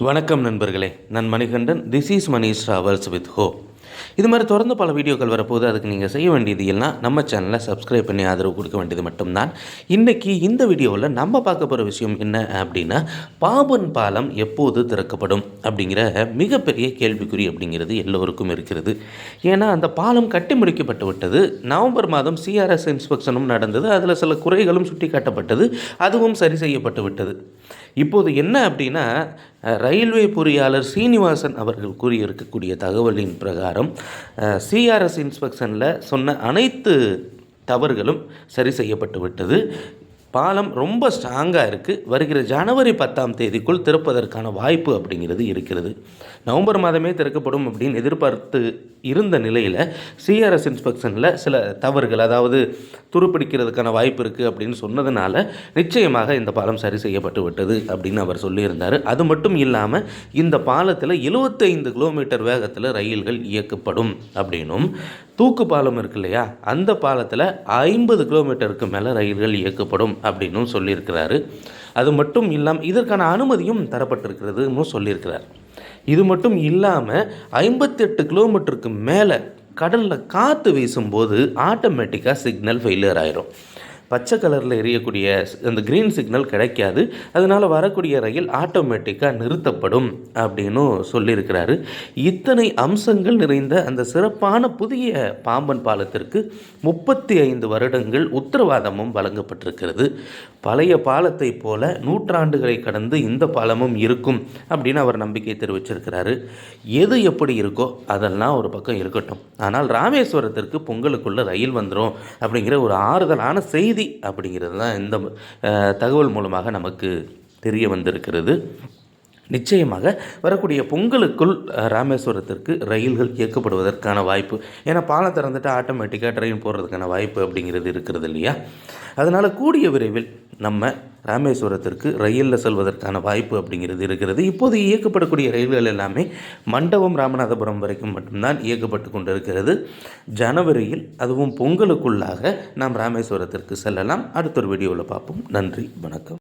வணக்கம் நண்பர்களே. நான் Manikandan. This is Manish travels with ஹோ இது மாதிரி தொடர்ந்து பல வீடியோக்கள் வரப்போது அதுக்கு நீங்கள் செய்ய வேண்டியது எல்லாம் நம்ம சேனலை சப்ஸ்கிரைப் பண்ணி ஆதரவு கொடுக்க வேண்டியது மட்டும்தான். இன்றைக்கி இந்த வீடியோவில் நம்ம பார்க்க போகிற விஷயம் என்ன அப்படின்னா பாபன் பாலம் எப்போது திறக்கப்படும் அப்படிங்கிற மிகப்பெரிய கேள்விக்குறி அப்படிங்கிறது எல்லோருக்கும் இருக்கிறது. ஏன்னா அந்த பாலம் கட்டி முடிக்கப்பட்டு விட்டது. நவம்பர் மாதம் சிஆர்எஸ் இன்ஸ்பெக்ஷனும் நடந்தது. அதில் சில குறைகளும் சுட்டி காட்டப்பட்டது அதுவும் சரி செய்யப்பட்டு விட்டது. இப்போது என்ன அப்படின்னா ரயில்வே பொறியாளர் சீனிவாசன் அவர்கள் கூறியிருக்கக்கூடிய தகவலின் பிரகாரம் சிஆர்எஸ் இன்ஸ்பெக்ஷனில் சொன்ன அனைத்து தவறுகளும் சரி செய்யப்பட்டு விட்டது பாலம் ரொம்ப ஸ்ட்ராங்காக இருக்குது வருகிற ஜனவரி பத்தாம் தேதிக்குள் திறப்பதற்கான வாய்ப்பு அப்படிங்கிறது இருக்கிறது. நவம்பர் மாதமே திறக்கப்படும் அப்படின்னு எதிர்பார்த்து இருந்த நிலையில் சிஆர்எஸ் இன்ஸ்பெக்ஷனில் சில தவறுகள் அதாவது துருப்பிடிக்கிறதுக்கான வாய்ப்பு இருக்குது அப்படின்னு சொன்னதுனால நிச்சயமாக இந்த பாலம் சரி செய்யப்பட்டு விட்டது அப்படின்னு அவர் சொல்லியிருந்தார். அது மட்டும் இல்லாமல் இந்த பாலத்தில் 75 கிலோமீட்டர் வேகத்தில் ரயில்கள் இயக்கப்படும் அப்படின்னும் தூக்கு பாலம் இருக்கு இல்லையா? அந்த பாலத்தில் ஐம்பது கிலோமீட்டருக்கு மேலே ரயில்கள் இயக்கப்படும் அப்படின்னும் சொல்லியிருக்கிறாரு. அது மட்டும் இல்லாமல் இதற்கான அனுமதியும் தரப்பட்டிருக்கிறதுன்னு சொல்லியிருக்கிறார். இது மட்டும் இல்லாமல் ஐம்பத்தெட்டு கிலோமீட்டருக்கு மேலே கடலில் காற்று வீசும்போது ஆட்டோமேட்டிக்காக சிக்னல் ஃபெயிலியர் ஆயிரும். பச்சை கலரில் எரியக்கூடிய அந்த க்ரீன் சிக்னல் கிடைக்காது. அதனால் வரக்கூடிய ரயில் ஆட்டோமேட்டிக்காக நிறுத்தப்படும் அப்படின்னும் சொல்லியிருக்கிறாரு. இத்தனை அம்சங்கள் நிறைந்த அந்த சிறப்பான புதிய பாம்பன் பாலத்திற்கு முப்பத்தி ஐந்து வருடங்கள் உத்தரவாதமும் வழங்கப்பட்டிருக்கிறது. பழைய பாலத்தை போல நூற்றாண்டுகளை கடந்து இந்த பாலமும் இருக்கும் அப்படின்னு அவர் நம்பிக்கை தெரிவிச்சிருக்கிறாரு. எது எப்படி இருக்கோ அதெல்லாம் ஒரு பக்கம் இருக்கட்டும். ஆனால் ராமேஸ்வரத்திற்கு பொங்கலுக்குள்ள ரயில் வந்துடும் அப்படிங்கிற ஒரு ஆறுதலான செய்தி அப்படிங்கிறது தான் இந்த தகவல் மூலமாக நமக்கு தெரிய வந்திருக்கிறது. நிச்சயமாக வரக்கூடிய பொங்கலுக்குள் ராமேஸ்வரத்திற்கு ரயில்கள் இயக்கப்படுவதற்கான வாய்ப்பு. ஏன்னா பாலம் திறந்துட்டு ஆட்டோமேட்டிக்காக ட்ரெயின் போடுறதுக்கான வாய்ப்பு அப்படிங்கிறது இருக்கிறது இல்லையா? அதனால் கூடிய விரைவில் நம்ம ராமேஸ்வரத்திற்கு ரயிலில் செல்வதற்கான வாய்ப்பு அப்படிங்கிறது இருக்கிறது. இப்போது இயக்கப்படக்கூடிய ரயில்கள் எல்லாமே மண்டபம் ராமநாதபுரம் வரைக்கும் மட்டும்தான் இயக்கப்பட்டு கொண்டிருக்கிறது. ஜனவரியில் அதுவும் பொங்கலுக்குள்ளாக நாம் ராமேஸ்வரத்திற்கு செல்லலாம். அடுத்த ஒரு வீடியோவில் பார்ப்போம். நன்றி வணக்கம்.